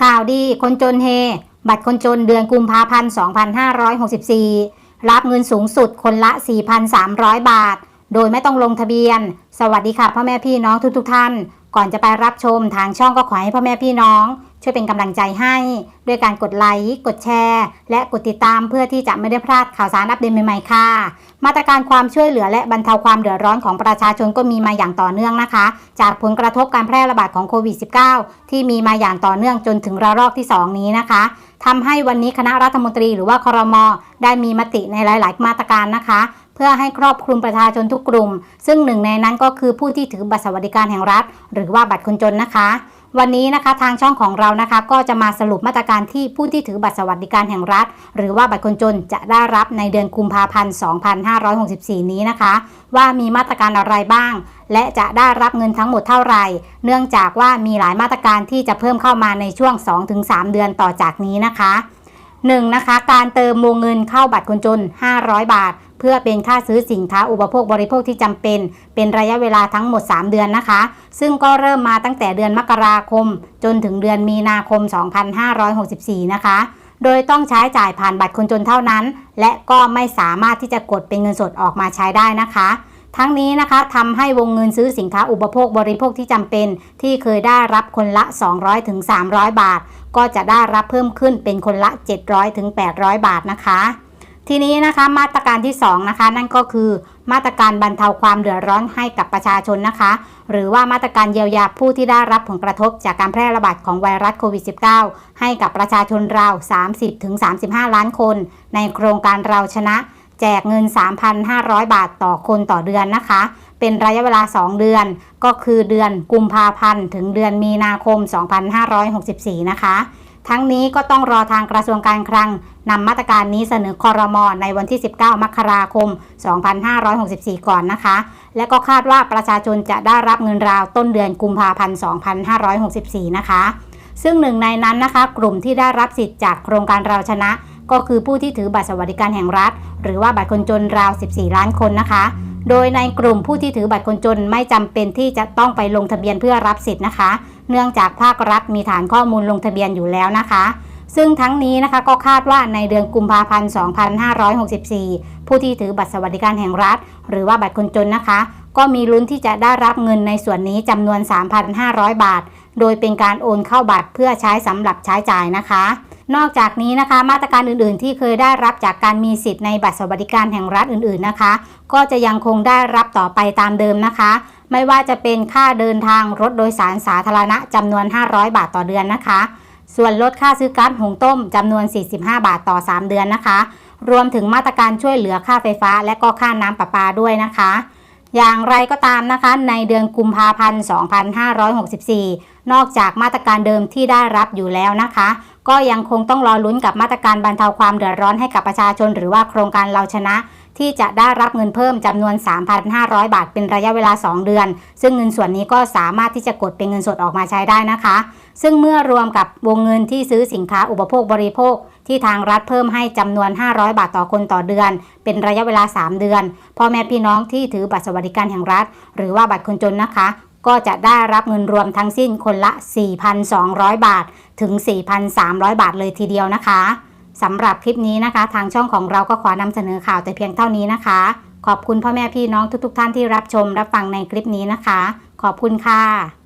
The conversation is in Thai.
ข่าวดีคนจนเฮ บัตรคนจนเดือนกุมภาพันธ์ 2564 รับเงินสูงสุดคนละ 4,300 บาท โดยไม่ต้องลงทะเบียน สวัสดีค่ะพ่อแม่พี่น้องทุกๆทท่าน ก่อนจะไปรับชมทางช่องก็ขอให้พ่อแม่พี่น้อง ช่วยเป็นกำลังใจให้ ด้วยการกดไลค์กดแชร์ และกดติดตามเพื่อที่จะไม่ได้พลาดข่าวสารอัปเดตใหม่ๆค่ะ มาตรการความช่วยเหลือและบรรเทาความเดือดร้อนของประชาชนก็มีมาอย่างต่อเนื่องนะคะ จากผลกระทบการแพร่ระบาดของโควิด -19 ที่มีมาอย่างต่อเนื่องจนถึงระลอกที่ 2 นี้นะคะทำให้วันนี้คณะรัฐมนตรีหรือว่าครมได้มีมติในหลาย ๆ มาตรการนะคะ เพื่อให้ครอบคลุมประชาชนทุกกลุ่ม ซึ่งหนึ่งในนั้นก็คือผู้ที่ถือบัตรสวัสดิการแห่งรัฐ หรือว่าบัตรคนจนนะคะ วันนี้นะคะทางช่องของเรานะคะก็จะมาสรุปมาตรการที่ผู้ที่ถือบัตรสวัสดิการแห่งรัฐ หรือว่าบัตรคนจนจะได้รับในเดือนกุมภาพันธ์ 2564 นี้นะคะ ว่ามีมาตรการอะไรบ้าง และจะได้รับเงินทั้งหมดเท่าไหร่ เนื่องจากว่ามีหลายมาตรการที่จะเพิ่มเข้ามาในช่วง 2-3 เดือนต่อจากนี้นะคะ 1. นะคะการเติมวงเงินเข้าบัตรคนจน 500 บาท เพื่อเป็นค่าซื้อสินค้าอุปโภคบริโภคที่จำเป็น เป็นระยะเวลาทั้งหมด 3 เดือนนะคะ ซึ่งก็เริ่มมาตั้งแต่เดือนมกราคม จนถึงเดือนมีนาคม 2564 นะคะ โดยต้องใช้จ่ายผ่านบัตรคนจนเท่านั้น และก็ไม่สามารถที่จะกดเป็นเงินสดออกมาใช้ได้นะคะทั้งนี้นะคะทำให้วงเงินซื้อสินค้าอุปโภคบริโภคที่จำเป็น ที่เคยได้รับคนละ 200-300ถึง300 บาท ก็จะได้รับเพิ่มขึ้นเป็นคนละ 700-800ถึง800 บาทนะคะ ทีนี้นะคะมาตรการที่2นะคะนั่นก็คือมาตรการบรรเทาความเดือดร้อนให้กับประชาชนนะคะ หรือว่ามาตรการเยียวยาผู้ที่ได้รับผลกระทบจากการแพร่ระบาดของไวรัสโควิด -19 ให้กับประชาชนราว 30-35 ล้านคน ในโครงการเราชนะ แจกเงิน 3,500 บาทต่อคนต่อเดือนนะคะ เป็นระยะเวลา 2 เดือน ก็คือเดือนกุมภาพันธ์ถึงเดือนมีนาคม 2564 นะคะ ทั้งนี้ก็ต้องรอทางกระทรวงการคลังนำมาตรการนี้เสนอคอรมอในวันที่ 19 มกราคม 2564 ก่อนนะคะ และก็คาดว่าประชาชนจะได้รับเงินราวต้นเดือนกุมภาพันธ์ 2564 นะคะ ซึ่งหนึ่งในนั้นนะคะ กลุ่มที่ได้รับสิทธิ์จากโครงการเราชนะ ก็คือผู้ที่ถือบัตรสวัสดิการแห่งรัฐ หรือว่าบัตรคนจนราว 14 ล้านคนนะคะ โดยในกลุ่มผู้ที่ถือบัตรคนจนไม่จำเป็นที่จะต้องไปลงทะเบียนเพื่อรับสิทธิ์นะคะ เนื่องจากภาครัฐมีฐานข้อมูลลงทะเบียนอยู่แล้วนะคะ ซึ่งทั้งนี้นะคะก็คาดว่าในเดือนกุมภาพันธ์ 2564 ผู้ที่ถือบัตรสวัสดิการแห่งรัฐ หรือว่าบัตรคนจนนะคะ ก็มีลุ้นที่จะได้รับเงินในส่วนนี้จำนวน 3,500 บาท โดยเป็นการโอนเข้าบัตรเพื่อใช้สำหรับใช้จ่ายนะคะนอกจากนี้นะคะ มาตรการอื่นๆ ที่เคยได้รับจากการมีสิทธิ์ในบัตรสวัสดิการแห่งรัฐอื่นๆนะคะ ก็จะยังคงได้รับต่อไปตามเดิมนะคะ ไม่ว่าจะเป็นค่าเดินทางรถโดยสารสาธารณะจำนวน 500 บาทต่อเดือนนะคะ ส่วนลดค่าซื้อก๊าซหุงต้มจำนวน 45 บาทต่อ 3 เดือนนะคะ รวมถึงมาตรการช่วยเหลือค่าไฟฟ้า และก็ค่าน้ำประปาด้วยนะคะ อย่างไรก็ตามนะคะ ในเดือนกุมภาพันธ์ 2564 นอกจากมาตรการเดิมที่ได้รับอยู่แล้วนะคะ ก็ยังคงต้องรอลุ้นกับมาตรการบรรเทาความเดือดร้อนให้กับประชาชน หรือว่าโครงการเราชนะ ที่จะได้รับเงินเพิ่มจำนวน 3,500 บาท เป็นระยะเวลา 2 เดือน ซึ่งเงินส่วนนี้ก็สามารถที่จะกดเป็นเงินสดออกมาใช้ได้นะคะ ซึ่งเมื่อรวมกับวงเงินที่ซื้อสินค้าอุปโภคบริโภคที่ทางรัฐเพิ่มให้จำนวน 500 บาทต่อคนต่อเดือน เป็นระยะเวลา 3 เดือน พ่อแม่พี่น้องที่ถือบัตรสวัสดิการแห่งรัฐ หรือว่าบัตรคนจนนะคะ ก็จะได้รับเงินรวมทั้งสิ้นคนละ 4,200 บาท ถึง 4,300 บาทเลยทีเดียวนะคะสำหรับคลิปนี้นะคะ ทางช่องของเราก็ขอนำเสนอข่าวแต่เพียงเท่านี้นะคะ ขอบคุณพ่อแม่พี่น้องทุกๆ ท่านที่รับชมรับฟังในคลิปนี้นะคะ ขอบคุณค่ะ